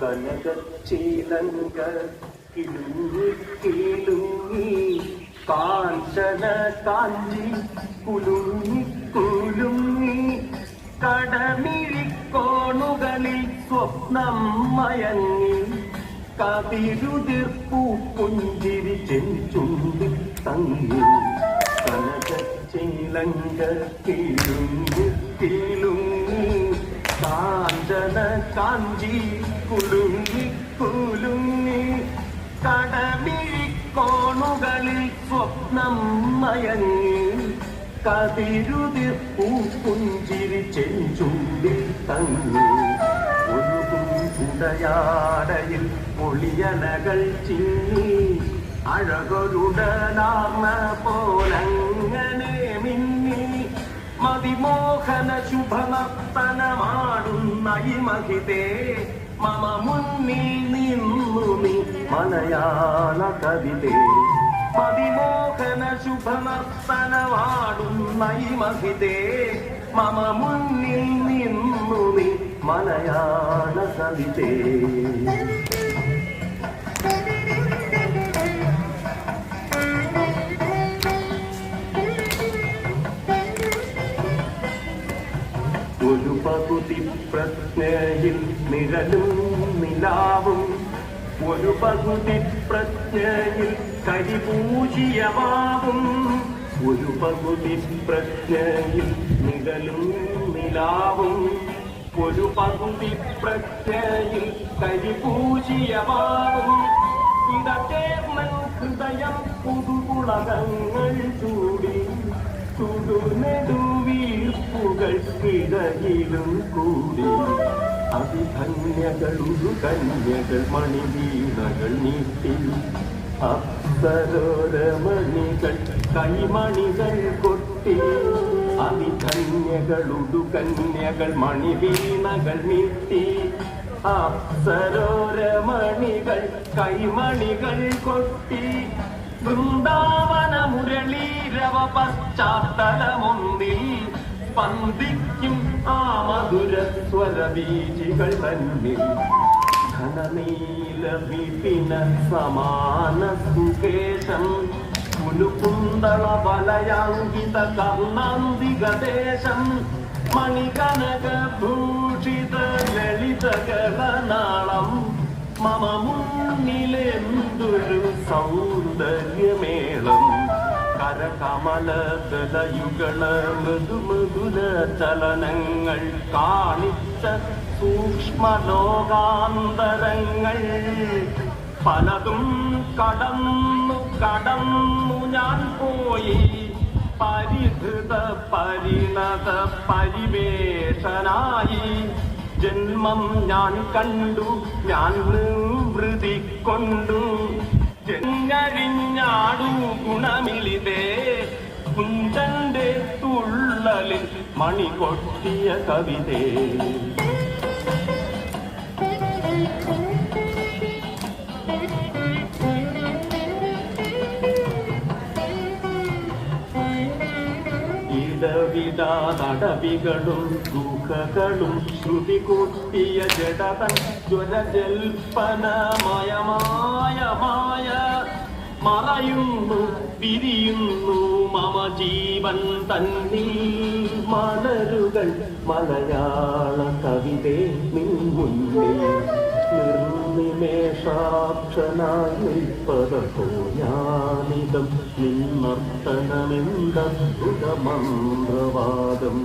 കനകച്ചീലങ്ക കിലുങ്ങി കിലുങ്ങി കാഞ്ചന കാഞ്ചി കുലുങ്ങി കുലുങ്ങി കടമിഴിക്കോണുകളിൽ സ്വപ്നം മയങ്ങി കതിരുതിർപ്പൂ പുഞ്ചിരി ചെഞ്ചുണ്ടി തങ്ങി. കനകച്ചീലങ്ക കിലുങ്ങി കിലുങ്ങി കാഞ്ചന കാഞ്ചി കുലുങ്ങി കുലുങ്ങി കടമിഴിക്കോണുകളിൽ സ്വപ്നം മയങ്ങി. കതിരുതിർ പൂപ്പുഞ്ചിരി ചെഞ്ചുണ്ടിൽ തങ്ങി. ഒഴുകും ഉടയാടയിൽ ഒളിയലകൾ ചിന്നി അഴകൊരുടനാർന്ന പോലങ്ങനെ మోహన శుభమత్తనమాడున్నయి మహితే మమ మున్ని నిన్ను మలయాళ కవితే. మదిమోహన శుభమత్తనమాడున్నయి మహితే. మమ మున్ని నిన్ను మలయాళ కవితే. ഒരു പകുതി പ്രജ്ഞയിൽ നിഴലും നിലാവും. ഒരു പകുതി പ്രജ്ഞയിൽ കരിപൂജിയമാവും. ഒരു പകുതി പ്രജ്ഞയിൽ നിഴലും നിലാവും. ഒരു പകുതി പ്രജ്ഞയിൽ കരിപൂജിയമാവും ഇടചേർന്നൻ ഹൃദയം പുതുകുളകങ്ങൾ ചൂടി ചുടുനെടുവീർപ്പുകൾക്കിടയിലും കൂടി. അഭിധന്യകളുടു കന്യകൾ മണിവീണകൾ നീട്ടി. അപ്സരോരമണികൾ കൈമണികൾ കൊട്ടി. അഭിധന്യകളുടു കന്യകൾ മണിവീണകൾ നീട്ടി. അപ്സരോരമണികൾ കൈമണികൾ കൊട്ടി. വൃന്ദാവന മുരളീരവ പശ്ചാത്തലമൊന്നിൽ സ്പന്ദിക്കും ആ മധുര സ്വരബീജികൾ തന്നിൽ ഘനനീല വിപിന സമാന സുകേശം കുലുകുന്തള വലയാങ്കിത കർണാന്തികദേശം മണികനക ഭൂഷിത ലളിതകളനാളം മമ മുന്നിലെന്തൊരു സൗന്ദര്യമേളം? കരകമലതലയുകള മൃദുമൃദുല ചലനങ്ങൾ കാണിച്ച സൂക്ഷ്മലോകാന്തരങ്ങൾ. പലതും കടന്നു കടന്നു ഞാൻ പോയി. പരിധൃത പരിണത പരിവേഷനായി. ജന്മം ഞാൻ കണ്ടു ഞാൻ നിവൃതി കൊണ്ടു ജഞ്ഞഴിഞ്ഞാടു ഗുണമിളിതേ. കുഞ്ചന്റെ തുള്ളലിൽ മണി കൊട്ടിയ കവിതേ. ഇടവിട നടവികളും ഗുഹകളും ശ്രുതി കൂട്ടിയ ജഡതൻ ജ്വരജൽപ്പനമയമായ മറയുന്നു പിരിയുന്നു മമ ജീവൻ തന്നിൽ മലരുകൾ മലയാള കവിതേ നിൻമുന്നിൽ നിർനിമേഷാക്ഷനായി നിൽപ്പതോ ഞാനിതം നിന്നർത്തനമെന്ത മന്ത്രവാദം